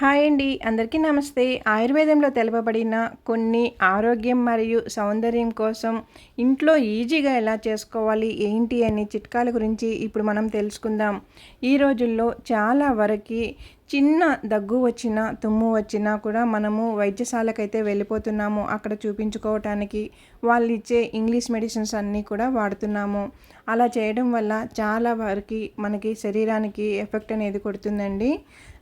Hi అండి. అందరికీ నమస్తే. ఆయుర్వేదంలో తెలుపబడిన కొన్ని ఆరోగ్యం మరియు సౌందర్యం కోసం ఇంట్లో ఈజీగా ఎలా చేసుకోవాలి ఏంటి అనే చిట్కాల గురించి ఇప్పుడు మనం తెలుసుకుందాం. ఈ రోజుల్లో చాలా వరకు చిన్న దగ్గు వచ్చినా తుమ్ము వచ్చినా కూడా మనము వైద్యశాలకైతే వెళ్ళిపోతున్నాము. అక్కడ చూపించుకోవటానికి వాళ్ళు ఇచ్చే ఇంగ్లీష్ మెడిసిన్స్ అన్నీ కూడా వాడుతున్నాము. అలా చేయడం వల్ల చాలా వరకు మనకి శరీరానికి ఎఫెక్ట్ అనేది కొడుతుందండి.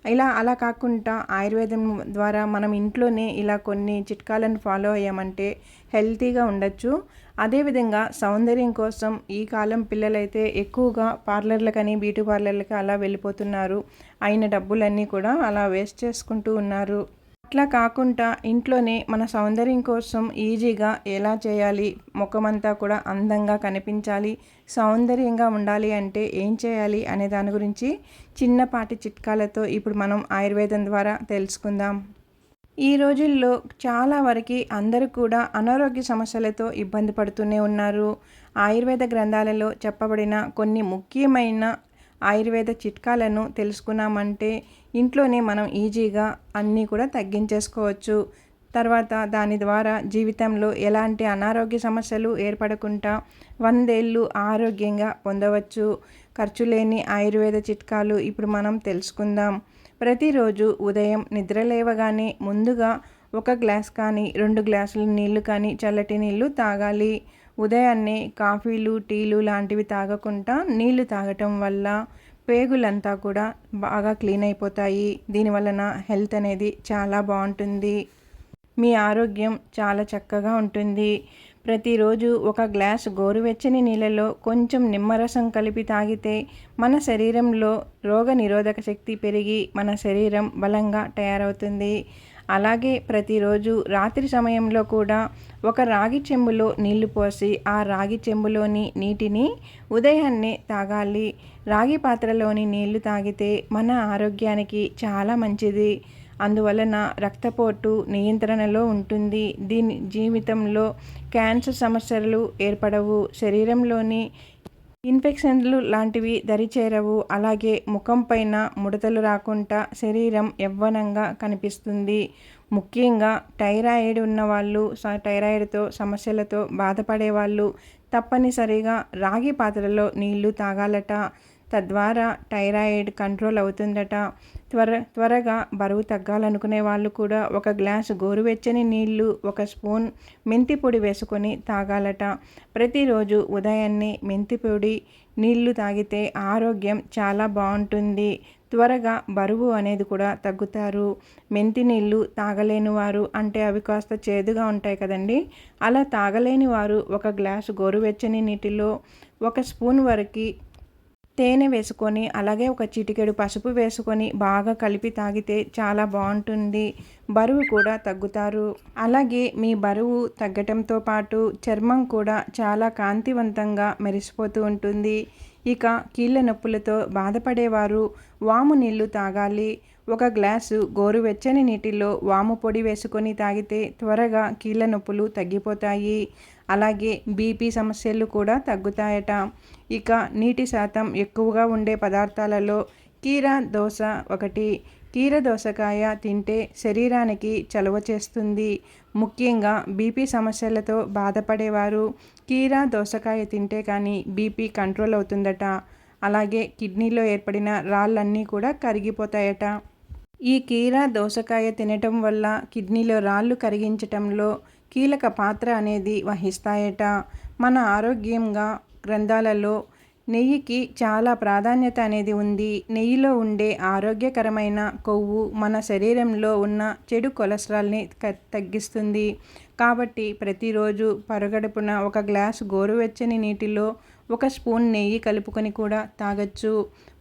ఇలా అలా కాకుండా ఆయుర్వేదం ద్వారా మనం ఇంట్లోనే ఇలా కొన్ని చిట్కాలను ఫాలో అయ్యామంటే హెల్తీగా ఉండొచ్చు. అదేవిధంగా సౌందర్యం కోసం ఈ కాలం పిల్లలైతే ఎక్కువగా పార్లర్లకని బ్యూటీ పార్లర్లకి అలా వెళ్ళిపోతున్నారు. అయిన డబ్బులన్నీ కూడా అలా వేస్ట్ చేసుకుంటూ ఉన్నారు. అట్లా కాకుండా ఇంట్లోనే మన సౌందర్యం కోసం ఈజీగా ఎలా చేయాలి? ముఖమంతా కూడా అందంగా కనిపించాలి. సౌందర్యంగా ఉండాలి అంటే ఏం చేయాలి అనే దాని గురించి చిన్నపాటి చిట్కాలతో ఇప్పుడు మనం ఆయుర్వేదం ద్వారా తెలుసుకుందాం. ఈ రోజుల్లో చాలా వరకు అందరూ కూడా అనారోగ్య సమస్యలతో ఇబ్బంది పడుతూనే ఉన్నారు. ఆయుర్వేద గ్రంథాలలో చెప్పబడిన కొన్ని ముఖ్యమైన ఆయుర్వేద చిట్కాలను తెలుసుకున్నామంటే ఇంట్లోనే మనం ఈజీగా అన్నీ కూడా తగ్గించేసుకోవచ్చు. తర్వాత దాని ద్వారా జీవితంలో ఎలాంటి అనారోగ్య సమస్యలు ఏర్పడకుండా వందేళ్ళు ఆరోగ్యంగా పొందవచ్చు. ఖర్చు లేని ఆయుర్వేద చిట్కాలు ఇప్పుడు మనం తెలుసుకుందాం. ప్రతిరోజు ఉదయం నిద్ర లేవగానే ముందుగా ఒక గ్లాస్ కానీ రెండు గ్లాసులు నీళ్ళు కానీ చల్లటి నీళ్ళు తాగాలి. ఉదయాన్నే కాఫీలు టీలు లాంటివి తాగకుండా నీళ్ళు తాగటం వల్ల పేగులంతా కూడా బాగా క్లీన్ అయిపోతాయి. దీనివలన హెల్త్ అనేది చాలా బాగుంటుంది. మీ ఆరోగ్యం చాలా చక్కగా ఉంటుంది. ప్రతిరోజు ఒక గ్లాస్ గోరువెచ్చని నీళ్ళలో కొంచెం నిమ్మరసం కలిపి తాగితే మన శరీరంలో రోగ నిరోధక శక్తి పెరిగి మన శరీరం బలంగా తయారవుతుంది. అలాగే ప్రతిరోజు రాత్రి సమయంలో కూడా ఒక రాగి చెంబులో నీళ్ళు పోసి ఆ రాగి చెంబులోని నీటిని ఉదయాన్నే తాగాలి. రాగి పాత్రలోని నీళ్ళు తాగితే మన ఆరోగ్యానికి చాలా మంచిది. అందువలన రక్తపోటు నియంత్రణలో ఉంటుంది. దీని జీవితంలో క్యాన్సర్ సమస్యలు ఏర్పడవు. శరీరంలోని ఇన్ఫెక్షన్లు లాంటివి దరిచేరవు. అలాగే ముఖం పైన ముడతలు రాకుండా శరీరం యవ్వనంగా కనిపిస్తుంది. ముఖ్యంగా టైరాయిడ్ ఉన్నవాళ్ళు టైరాయిడ్తో సమస్యలతో బాధపడే వాళ్ళు తప్పనిసరిగా రాగి పాత్రలో నీళ్ళు తాగాలట. తద్వారా టైరాయిడ్ కంట్రోల్ అవుతుందట. త్వర త్వరగా బరువు తగ్గాలనుకునే వాళ్ళు కూడా ఒక గ్లాస్ గోరువెచ్చని నీళ్ళు ఒక స్పూన్ మెంతి పొడి వేసుకొని తాగాలట. ప్రతిరోజు ఉదయాన్నే మెంతి పొడి నీళ్ళు తాగితే ఆరోగ్యం చాలా బాగుంటుంది. త్వరగా బరువు అనేది కూడా తగ్గుతారు. మెంతి నీళ్ళు తాగలేని వారు అంటే అవి కాస్త చేదుగా ఉంటాయి కదండి. అలా తాగలేని వారు ఒక గ్లాసు గోరువెచ్చని నీటిలో ఒక స్పూన్ వరకు తేనె వేసుకొని అలాగే ఒక చిటికెడు పసుపు వేసుకొని బాగా కలిపి తాగితే చాలా బాగుంటుంది. బరువు కూడా తగ్గుతారు. అలాగే మీ బరువు తగ్గటంతో పాటు చర్మం కూడా చాలా కాంతివంతంగా మెరిసిపోతూ ఉంటుంది. ఇక కీళ్ళ నొప్పులతో బాధపడేవారు వాము నీళ్ళు తాగాలి. ఒక గ్లాసు గోరువెచ్చని నీటిలో వాము పొడి వేసుకొని తాగితే త్వరగా కీళ్ళ నొప్పులు తగ్గిపోతాయి. అలాగే బీపీ సమస్యలు కూడా తగ్గుతాయట. ఇక నీటి శాతం ఎక్కువగా ఉండే పదార్థాలలో కీర దోశ ఒకటి. కీర దోసకాయ తింటే శరీరానికి చలవ చేస్తుంది. ముఖ్యంగా బీపీ సమస్యలతో బాధపడేవారు కీర దోసకాయ తింటే కానీ బీపీ కంట్రోల్ అవుతుందట. అలాగే కిడ్నీలో ఏర్పడిన రాళ్ళన్నీ కూడా కరిగిపోతాయట. ఈ కీర దోసకాయ తినటం వల్ల కిడ్నీలో రాళ్ళు కరిగించటంలో కీలక పాత్ర అనేది వహిస్తాయట. మన ఆరోగ్యంగా గ్రంథాలలో నెయ్యికి చాలా ప్రాధాన్యత అనేది ఉంది. నెయ్యిలో ఉండే ఆరోగ్యకరమైన కొవ్వు మన శరీరంలో ఉన్న చెడు కొలెస్ట్రాల్ని తగ్గిస్తుంది. కాబట్టి ప్రతిరోజు పరగడుపున ఒక గ్లాస్ గోరువెచ్చని నీటిలో ఒక స్పూన్ నెయ్యి కలుపుకొని కూడా తాగొచ్చు.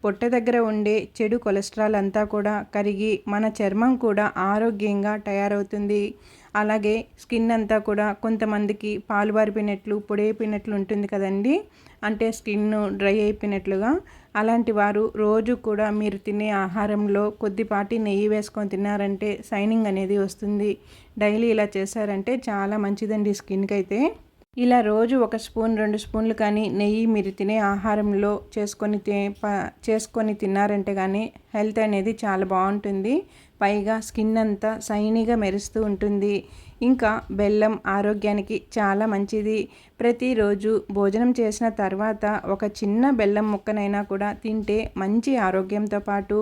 పొట్ట దగ్గర ఉండే చెడు కొలెస్ట్రాల్ అంతా కూడా కరిగి మన చర్మం కూడా ఆరోగ్యంగా తయారవుతుంది. అలాగే స్కిన్ అంతా కూడా కొంతమందికి పాలు బారిపోయినట్లు పొడైపోయినట్లు ఉంటుంది కదండి. అంటే స్కిన్ డ్రై అయిపోయినట్లుగా. అలాంటి వారు రోజు కూడా మీరు తినే ఆహారంలో కొద్దిపాటి నెయ్యి వేసుకొని తిన్నారంటే సైనింగ్ అనేది వస్తుంది. డైలీ ఇలా చేశారంటే చాలా మంచిదండి స్కిన్కి అయితే ఇలా రోజు ఒక స్పూన్ రెండు స్పూన్లు కానీ నెయ్యి మీరు తినే ఆహారంలో చేసుకొని చేసుకొని తిన్నారంటే కానీ హెల్త్ అనేది చాలా బాగుంటుంది. పైగా స్కిన్ అంతా సైనీగా మెరుస్తూ ఉంటుంది. ఇంకా బెల్లం ఆరోగ్యానికి చాలా మంచిది. ప్రతిరోజు భోజనం చేసిన తర్వాత ఒక చిన్న బెల్లం ముక్కనైనా కూడా తింటే మంచి ఆరోగ్యంతో పాటు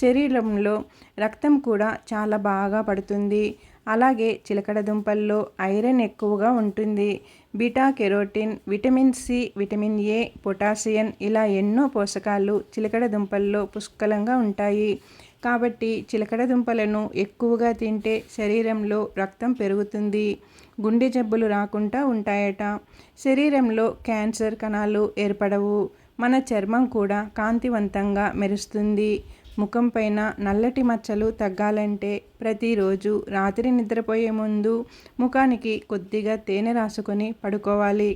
శరీరంలో రక్తం కూడా చాలా బాగా పడుతుంది. అలాగే చిలకడ దుంపల్లో ఐరన్ ఎక్కువగా ఉంటుంది. Beta carotene vitamin C vitamin A potassium ఇలా ఎన్నో పోషకాలు చిలకడ దుంపల్లో పుష్కలంగా ఉంటాయి. కాబట్టి చిలకడ దుంపలను ఎక్కువగా తింటే శరీరంలో రక్తం పెరుగుతుంది. గుండె జబ్బులు రాకుండా ఉంటాయట. శరీరంలో క్యాన్సర్ కణాలు ఏర్పడవు. మన చర్మం కూడా కాంతివంతంగా మెరుస్తుంది. ముఖం పైన నల్లటి మచ్చలు తగ్గాలంటే ప్రతిరోజు రాత్రి నిద్రపోయే ముందు ముఖానికి కొద్దిగా తేనె రాసుకొని పడుకోవాలి.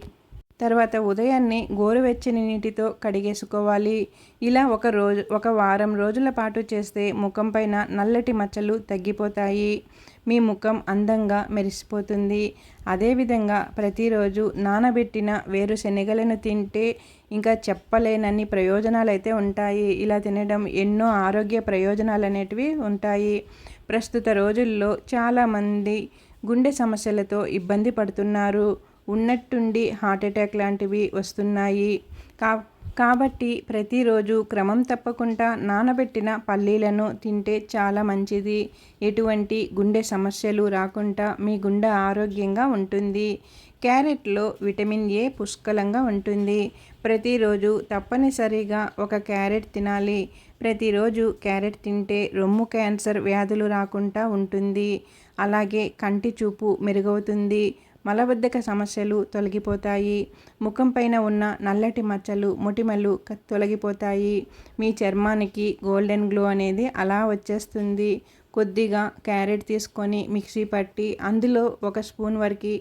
తర్వాత ఉదయాన్నే గోరువెచ్చని నీటితో కడిగేసుకోవాలి. ఇలా ఒక రోజు ఒక వారం రోజుల పాటు చేస్తే ముఖం పైన నల్లటి మచ్చలు తగ్గిపోతాయి. మీ ముఖం అందంగా మెరిసిపోతుంది. అదేవిధంగా ప్రతిరోజు నానబెట్టిన వేరుశెనగలను తింటే ఇంకా చెప్పలేనన్ని ప్రయోజనాలు అయితే ఉంటాయి. ఇలా తినడం ఎన్నో ఆరోగ్య ప్రయోజనాలు అనేటివి ఉంటాయి. ప్రస్తుత రోజుల్లో చాలామంది గుండె సమస్యలతో ఇబ్బంది పడుతున్నారు. ఉన్నట్టుండి హార్ట్ అటాక్ లాంటివి వస్తున్నాయి. కా కాబట్టి ప్రతిరోజు క్రమం తప్పకుండా నానబెట్టిన పల్లీలను తింటే చాలా మంచిది. ఎటువంటి గుండె సమస్యలు రాకుండా మీ గుండె ఆరోగ్యంగా ఉంటుంది. క్యారెట్లో విటమిన్ ఏ పుష్కలంగా ఉంటుంది. ప్రతిరోజు తప్పనిసరిగా ఒక క్యారెట్ తినాలి. ప్రతిరోజు క్యారెట్ తింటే రొమ్ము క్యాన్సర్ వ్యాధులు రాకుండా ఉంటుంది. అలాగే కంటి చూపు మెరుగవుతుంది. మలబద్ధక సమస్యలు తొలగిపోతాయి. ముఖం పైన ఉన్న నల్లటి మచ్చలు మొటిమలు తొలగిపోతాయి. మీ చర్మానికి గోల్డెన్ గ్లో అనేది అలా వచ్చేస్తుంది. కొద్దిగా క్యారెట్ తీసుకొని మిక్సీ పట్టి అందులో ఒక స్పూన్ వరకు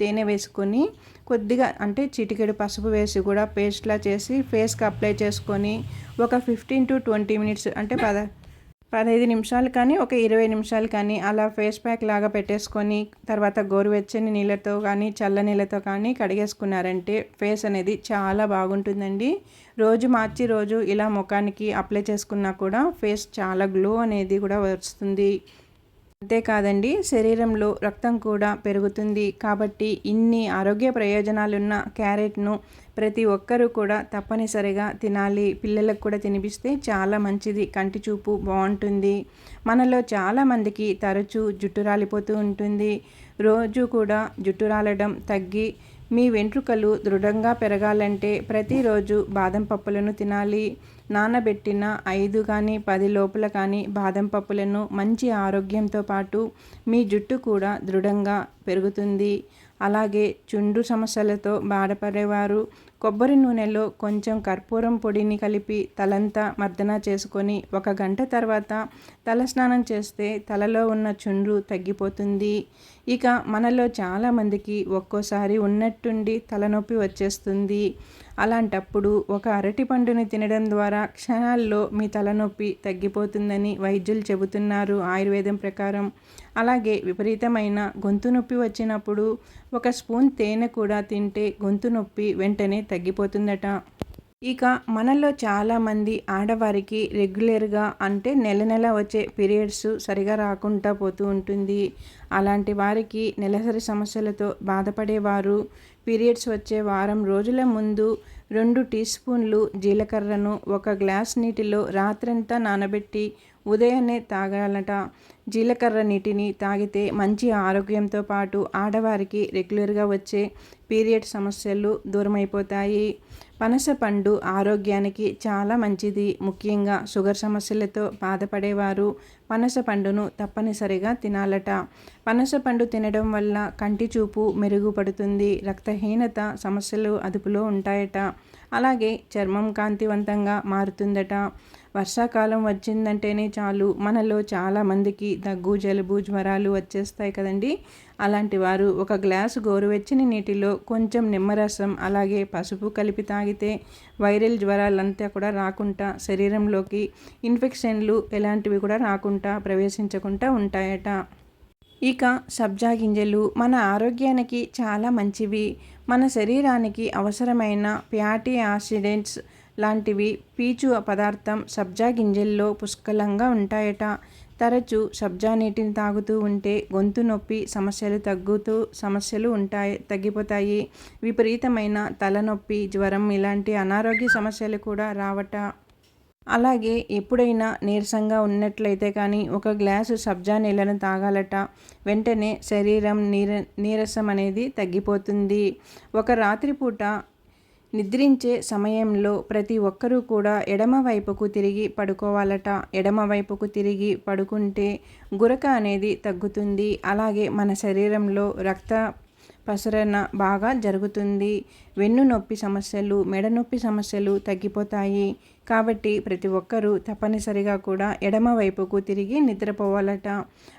తేనె వేసుకొని కొద్దిగా అంటే చిటికెడు పసుపు వేసి కూడా పేస్ట్లా చేసి ఫేస్కి అప్లై చేసుకొని ఒక ఫిఫ్టీన్ టు ట్వంటీ మినిట్స్ అంటే పద పదహైదు నిమిషాలు కానీ ఒక ఇరవై నిమిషాలు కానీ అలా ఫేస్ ప్యాక్ లాగా పెట్టేసుకొని తర్వాత గోరువెచ్చని నీళ్ళతో కానీ చల్ల నీళ్ళతో కానీ కడిగేసుకున్నారంటే ఫేస్ అనేది చాలా బాగుంటుందండి. రోజు మార్చి రోజు ఇలా ముఖానికి అప్లై చేసుకున్నా కూడా ఫేస్ చాలా గ్లో అనేది కూడా వస్తుంది. అంతేకాదండి శరీరంలో రక్తం కూడా పెరుగుతుంది. కాబట్టి ఇన్ని ఆరోగ్య ప్రయోజనాలున్న క్యారెట్ను ప్రతి ఒక్కరూ కూడా తప్పనిసరిగా తినాలి. పిల్లలకు కూడా తినిపిస్తే చాలా మంచిది. కంటి చూపు బాగుంటుంది. మనలో చాలామందికి తరచూ జుట్టు రాలిపోతూ ఉంటుంది. రోజు కూడా జుట్టు రాలడం తగ్గి మీ వెంట్రుకలు దృఢంగా పెరగాలంటే ప్రతిరోజు బాదం పప్పులను తినాలి. నానబెట్టిన ఐదు కానీ పది లోపల కానీ బాదం పప్పులను మంచి ఆరోగ్యంతో పాటు మీ జుట్టు కూడా దృఢంగా పెరుగుతుంది. అలాగే చుండ్రు సమస్యలతో బాధపడేవారు కొబ్బరి నూనెలో కొంచెం కర్పూరం పొడిని కలిపి తలంతా మర్దన చేసుకొని ఒక గంట తర్వాత తలస్నానం చేస్తే తలలో ఉన్న చుండ్రు తగ్గిపోతుంది. ఇక మనలో చాలామందికి ఒక్కోసారి ఉన్నట్టుండి తలనొప్పి వచ్చేస్తుంది. అలాంటప్పుడు ఒక అరటి పండుని తినడం ద్వారా క్షణాల్లో మీ తలనొప్పి తగ్గిపోతుందని వైద్యులు చెబుతున్నారు ఆయుర్వేదం ప్రకారం. అలాగే విపరీతమైన గొంతు నొప్పి వచ్చినప్పుడు ఒక స్పూన్ తేనె కూడా తింటే గొంతు నొప్పి వెంటనే తగ్గిపోతుందట. ఇక మనలో చాలామంది ఆడవారికి రెగ్యులర్గా అంటే నెల నెల వచ్చే పీరియడ్స్ సరిగా రాకుండా పోతూ ఉంటుంది. అలాంటి వారికి నెలసరి సమస్యలతో బాధపడేవారు. పీరియడ్స్ వచ్చే వారం రోజుల ముందు రెండు టీ స్పూన్లు జీలకర్రను ఒక గ్లాస్ నీటిలో రాత్రంతా నానబెట్టి ఉదయాన్నే తాగాలట. జీలకర్ర నీటిని తాగితే మంచి ఆరోగ్యంతో పాటు ఆడవారికి రెగ్యులర్గా వచ్చే పీరియడ్ సమస్యలు దూరమైపోతాయి. పనస పండు ఆరోగ్యానికి చాలా మంచిది. ముఖ్యంగా షుగర్ సమస్యలతో బాధపడేవారు పనస పండును తప్పనిసరిగా తినాలట. పనస పండు తినడం వల్ల కంటి చూపు మెరుగుపడుతుంది రక్తహీనత సమస్యలు అదుపులో ఉంటాయట. అలాగే చర్మం కాంతివంతంగా మారుతుందట. వర్షాకాలం వచ్చిందంటేనే చాలు. మనలో చాలామందికి దగ్గు జలుబు జ్వరాలు వచ్చేస్తాయి కదండి. అలాంటి వారు ఒక గ్లాసు గోరువెచ్చని నీటిలో కొంచెం నిమ్మరసం అలాగే పసుపు కలిపి తాగితే వైరల్ జ్వరాలంతా కూడా రాకుండా శరీరంలోకి ఇన్ఫెక్షన్లు ఎలాంటివి కూడా రాకుండా ప్రవేశించకుండా ఉంటాయట. ఇక సబ్జా గింజలు మన ఆరోగ్యానికి చాలా మంచివి. మన శరీరానికి అవసరమైన ఫ్యాటీ యాసిడెంట్స్ లాంటివి పీచు పదార్థం సబ్జా గింజల్లో పుష్కలంగా ఉంటాయట. తరచూ సబ్జా నీటిని తాగుతూ ఉంటే గొంతు నొప్పి సమస్యలు తగ్గుతూ సమస్యలు ఉంటాయి తగ్గిపోతాయి. విపరీతమైన తలనొప్పి జ్వరం ఇలాంటి అనారోగ్య సమస్యలు కూడా రావట. అలాగే ఎప్పుడైనా నీరసంగా ఉన్నట్లయితే కానీ ఒక గ్లాసు సబ్జా నీళ్ళను తాగాలట. వెంటనే శరీరం నీర నీరసం అనేది తగ్గిపోతుంది. ఒక రాత్రిపూట నిద్రించే సమయంలో ప్రతి ఒక్కరూ కూడా ఎడమ వైపుకు తిరిగి పడుకోవాలట. ఎడమ వైపుకు తిరిగి పడుకుంటే గురక అనేది తగ్గుతుంది. అలాగే మన శరీరంలో రక్త ప్రసరణ బాగా జరుగుతుంది. వెన్ను నొప్పి సమస్యలు మెడ నొప్పి సమస్యలు తగ్గిపోతాయి. కాబట్టి ప్రతి ఒక్కరూ తప్పనిసరిగా కూడా ఎడమ వైపుకు తిరిగి నిద్రపోవాలట.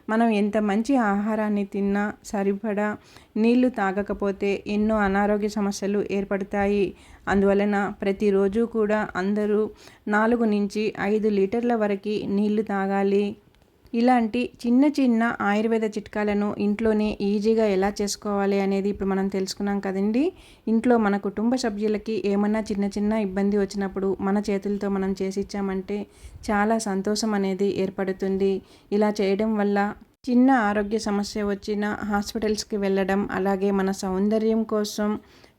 మనం ఎంత మంచి ఆహారాన్ని తిన్నా సరిపడా నీళ్ళు తాగకపోతే ఎన్నో అనారోగ్య సమస్యలు ఏర్పడతాయి. అందువలన ప్రతిరోజు కూడా అందరూ నాలుగు నుంచి ఐదు లీటర్ల వరకు నీళ్ళు తాగాలి. ఇలాంటి చిన్న చిన్న ఆయుర్వేద చిట్కాలను ఇంట్లోనే ఈజీగా ఎలా చేసుకోవాలి అనేది ఇప్పుడు మనం తెలుసుకున్నాం కదండి. ఇంట్లో మన కుటుంబ సభ్యులకి ఏమన్నా చిన్న చిన్న ఇబ్బంది వచ్చినప్పుడు మన చేతులతో మనం చేసి ఇచ్చామంటే చాలా సంతోషం అనేది ఏర్పడుతుంది. ఇలా చేయడం వల్ల చిన్న ఆరోగ్య సమస్య వచ్చిన హాస్పిటల్స్కి వెళ్ళడం అలాగే మన సౌందర్యం కోసం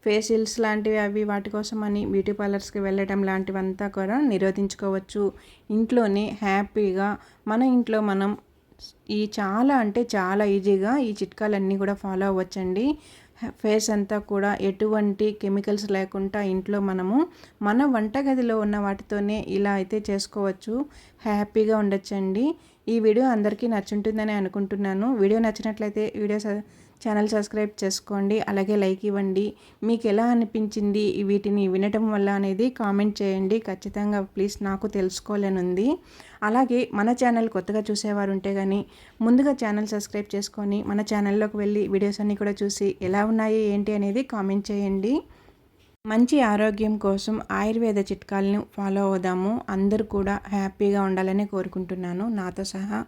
ఫేషియల్స్ లాంటివి అవి వాటి కోసం అని బ్యూటీ పార్లర్స్కి వెళ్ళడం లాంటివంతా కూడా నిరోధించుకోవచ్చు. ఇంట్లోనే హ్యాపీగా మన ఇంట్లో మనం ఈ చాలా అంటే చాలా ఈజీగా ఈ చిట్కాలన్నీ కూడా ఫాలో అవ్వచ్చండి. ఫేస్ అంతా కూడా ఎటువంటి కెమికల్స్ లేకుండా ఇంట్లో మనము మన వంటగదిలో ఉన్న వాటితోనే ఇలా అయితే చేసుకోవచ్చు. హ్యాపీగా ఉండొచ్చండి. ఈ వీడియో అందరికీ నచ్చుంటుందని అనుకుంటున్నాను. వీడియో నచ్చినట్లయితే వీడియో ఛానల్ సబ్స్క్రైబ్ చేసుకోండి అలాగే లైక్ ఇవ్వండి. మీకు ఎలా అనిపించింది వీటిని వినటం వల్ల అనేది కామెంట్ చేయండి. ఖచ్చితంగా ప్లీజ్ నాకు తెలుసుకోవాలని ఉంది అలాగే మన ఛానల్ కొత్తగా చూసేవారు ఉంటే కానీ ముందుగా ఛానల్ సబ్స్క్రైబ్ చేసుకొని మన ఛానల్లోకి వెళ్ళి వీడియోస్ అన్నీ కూడా చూసి ఎలా ఉన్నాయి ఏంటి అనేది కామెంట్ చేయండి. మంచి ఆరోగ్యం కోసం ఆయుర్వేద చిట్కాలను ఫాలో అవుదాము. అందరూ కూడా హ్యాపీగా ఉండాలని కోరుకుంటున్నాను. నాతో సహా